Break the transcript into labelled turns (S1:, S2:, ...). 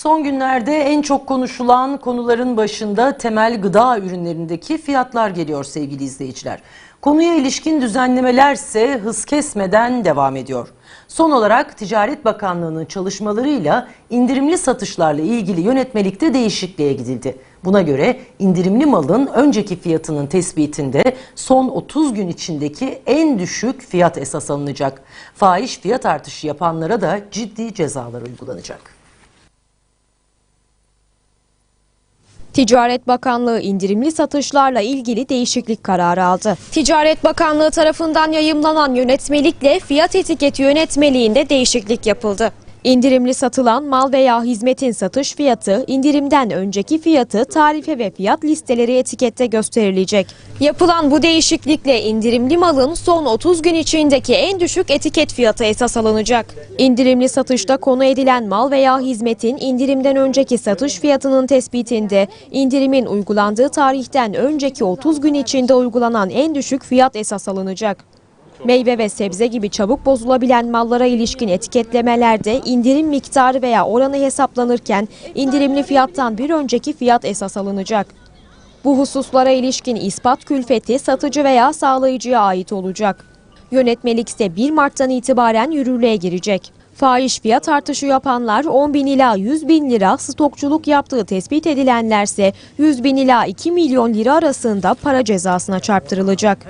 S1: Son günlerde en çok konuşulan konuların başında temel gıda ürünlerindeki fiyatlar geliyor sevgili izleyiciler. Konuya ilişkin düzenlemelerse hız kesmeden devam ediyor. Son olarak Ticaret Bakanlığı'nın çalışmalarıyla indirimli satışlarla ilgili yönetmelikte değişikliğe gidildi. Buna göre indirimli malın önceki fiyatının tespitinde son 30 gün içindeki en düşük fiyat esas alınacak. Fahiş fiyat artışı yapanlara da ciddi cezalar uygulanacak.
S2: Ticaret Bakanlığı indirimli satışlarla ilgili değişiklik kararı aldı. Ticaret Bakanlığı tarafından yayımlanan yönetmelikle fiyat etiketi yönetmeliğinde değişiklik yapıldı. İndirimli satılan mal veya hizmetin satış fiyatı, indirimden önceki fiyatı, tarife ve fiyat listeleri etikette gösterilecek. Yapılan bu değişiklikle indirimli malın son 30 gün içindeki en düşük etiket fiyatı esas alınacak. İndirimli satışta konu edilen mal veya hizmetin indirimden önceki satış fiyatının tespitinde indirimin uygulandığı tarihten önceki 30 gün içinde uygulanan en düşük fiyat esas alınacak. Meyve ve sebze gibi çabuk bozulabilen mallara ilişkin etiketlemelerde indirim miktarı veya oranı hesaplanırken indirimli fiyattan bir önceki fiyat esas alınacak. Bu hususlara ilişkin ispat külfeti satıcı veya sağlayıcıya ait olacak. Yönetmelik ise 1 Mart'tan itibaren yürürlüğe girecek. Fahiş fiyat artışı yapanlar 10 bin ila 100 bin lira, stokçuluk yaptığı tespit edilenlerse 100 bin ila 2 milyon lira arasında para cezasına çarptırılacak.